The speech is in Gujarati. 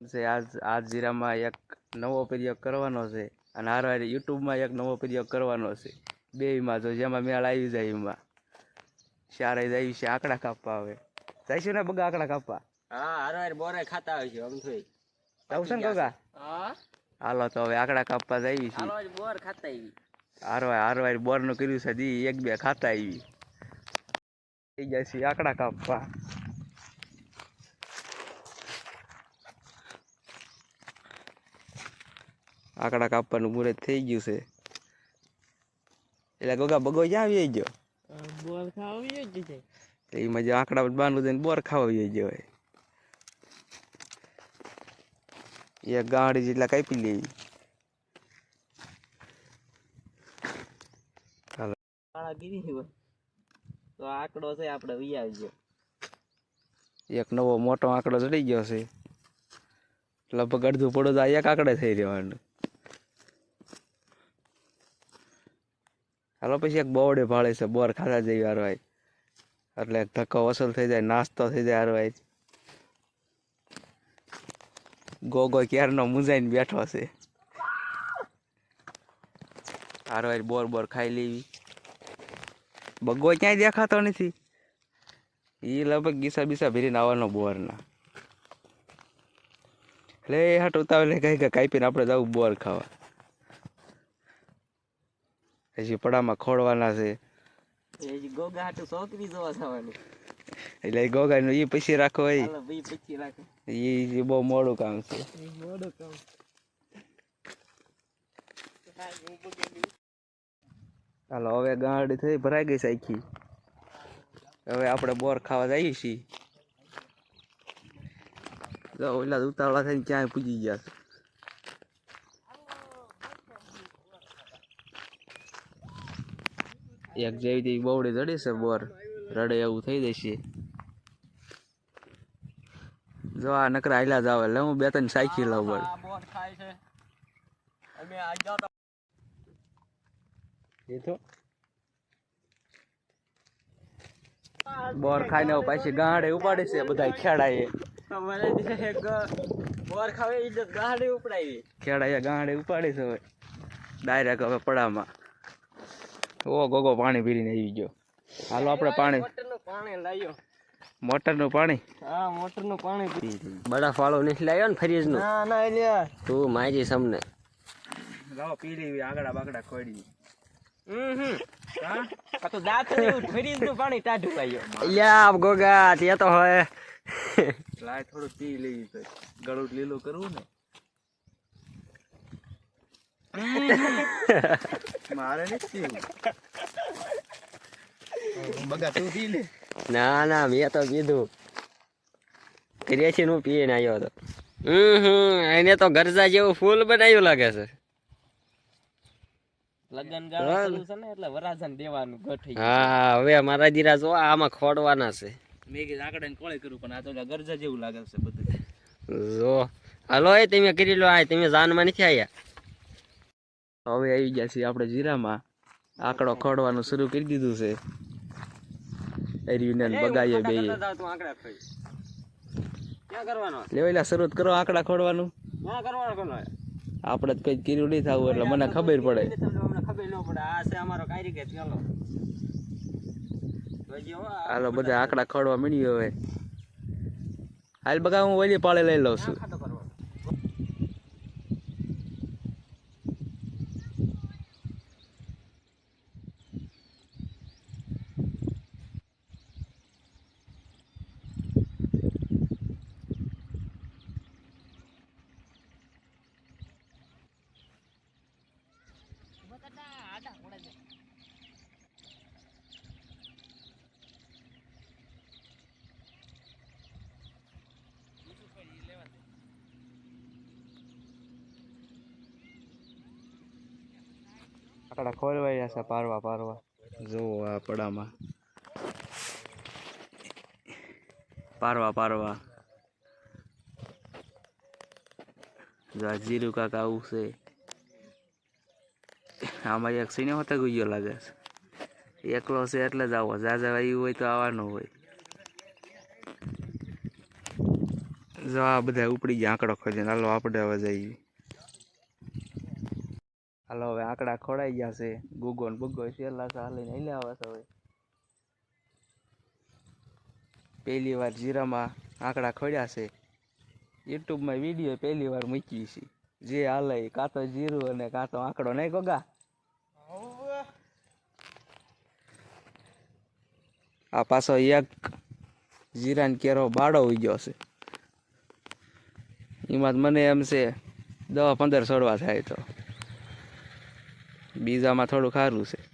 છે. આજ આ જીરામાં એક નવો પ્રયોગ કરવાનો છે અને હારે યુટ્યુબમાં એક નવો પ્રયોગ કરવાનો છે. બેયમાં જો જેમાં મેળ આવી જાય એમાં. ચારે જાય છે આંકડા કાપવા હવે. જઈશું ને બગા આંકડા કાપવા? હા હારો હાર બોરે ખાતા હોય છે આમ થોઈ જવું છે ને બગા? હાલો તો હવે આંકડા કાપવા જઈએ છીએ. બોર ખાતા આવી. હારવાય બોર બોરનું કર્યું છે એક બે ખાતા આવી. થઈ જાય છે આંકડા કાપવા. આંકડા કાપવાનું મુહૂર્ત થઈ ગયું છે. એટલે ગોગા બગો ક્યાં આવી ગયો બોર ખાવી જ છે. તો એમાં જે આંકડા બાંધવું દઈને બોર ખાવા આવી ગયો હોય એક ગાંડી જેટલા કાપી લેવી તો આંકડો છે આપણે વી ગયો એક નવો મોટો આંકડો ચડી ગયો છે. લગભગ અડધું પડો તો આ એક આંકડે થઈ રહેવાનું. હાલો પછી એક બોવડે ભાળે છે બોર ખાતા જઈ ભાઈ એટલે એક ધક્કો વસૂલ થઈ જાય, નાસ્તો થઈ જાય હાર ભાઈ ગોગો ક્યારનો મુંજાઈને બેઠો છે. હાર ભાઈ બોર બોર ખાઈ લેવી. બગો ક્યાંય દેખાતો નથી. એ લગભગ ગીસા બીસા ભીરીને આવવાનો બોરના. એટલે હાટ ઉતાવળે કહી કે કાપીને આપણે જવું બોર ખાવા. હજી પડામાં ખોડવાના છે. ગોગા હાટુ છોકરી જોવા એટલે એ ગોગાનું એ પછી રાખો એ. પછી રાખે. એ બહુ મોડું કામ છે. મોડો કામ. હાલો હવે ગાડી થઈ ભરાઈ ગઈ સાખી હવે આપણે બોર ખાવા જઈએ છીએ. ઓલા ઉતાવળા થઈને ક્યાંય પૂજી ગયા છે. એક જેવી તેવી બવડી ચડી છે બોર. રડે એવું થઈ જશે જો આ નકરા આયલા જ આવે. એટલે હું બે ત્રણ સાયકલ લઉં વળી. બોર ખાઈને પાછી ગાંડે ઉપાડે છે બધા ખેડાએ બોર ખાવે ઉપડાવી ખેડાએ ગાંડે ઉપાડે છે હવે. ડાયરેક્ટ હવે પડામાં. ઓ ગોગો પાણી પીરીને આવી ગયો. હાલો આપણે પાણી. પાણી લાવ્યો મોટરનું પાણી? હા મોટરનું પાણી પી બડા ફાળો નથી લાવ્યો ને ફરીજનું ના ના એટલે તું મારી સમને. લાવો પી લેવી આગળ બાગડા ખોડી હમ હમ હા તો દાંત ફ્રીજનું પાણી ટાઢું ગોગા તે તો હોય. લાય થોડું પી લેવી ગળું લીલું કરવું ને. મારે બગા તું પી લે. ના ના મેં તો કીધું. કરીએ છીએ હું પીને આવ્યો હતો. હમ હમ એને તો ગરજા જેવું ફૂલ બનાવ્યું લાગે છે. લગન ગાળો છે ને એટલે વરાજન દેવાનું ગઠી હા હવે મારા દીરા જો આમાં ખોડવાના છે. મેં કીધું આકડે કોળે કરું પણ આ તો ગરજા જેવું લાગે છે બધું. જો હાલો એ તમે કરી લો આ તમે જાનમાં નથી આવ્યા હવે આવી ગયા છીએ આપણે જીરામાં. આંકડો ખડવાનું શરૂ કરી દીધું છે. એર્યુને ને બગાઈએ બે લેવાયેલા શરૂઆત કરો આંકડા ખોડવાનું. આપણે જ કઈ કર્યું નહીં થવું એટલે મને ખબર પડે. હાલો બધા આંકડા ખોડવા મળ્યો હવે. હાલ બગા હું ઓલી પાળે લઈ લઉં છું. આંકડા ખોલવાઈ છે પારવા પારવા. જુઓ આ પારવા પારવા. જો આ જીરું કાક આવું છે. આમાં એક સિને હોતા ગુજ્યો લાગે છે. એકલો છે એટલે જ આવો. જાજા આવ્યું હોય તો આવવાનું હોય. જો આ બધા ઉપડી ગયા, આંકડો ખોલીને. હાલો, આપણે હવે જઈએ. હાલો, હવે આંકડા ખોડાઈ ગયા છે. ગુગો ને બુગો શેરલા સા લઈને હાલ્યા આવે છે હવે. પહેલી વાર જીરામાં આંકડા ખોડ્યા છે. યુટ્યુબમાં વીડિયો પહેલી વાર મૂકી છે. જે હાલે કાં તો જીરું અને કાં તો આંકડો નહીં ગોગા? આ પાછો એક જીરાન કેરો બાળો ઉઈ ગયો છે. એમાં મને એમ છે દવા પંદર છોડવા થાય તો. બીજામાં થોડું સારું છે.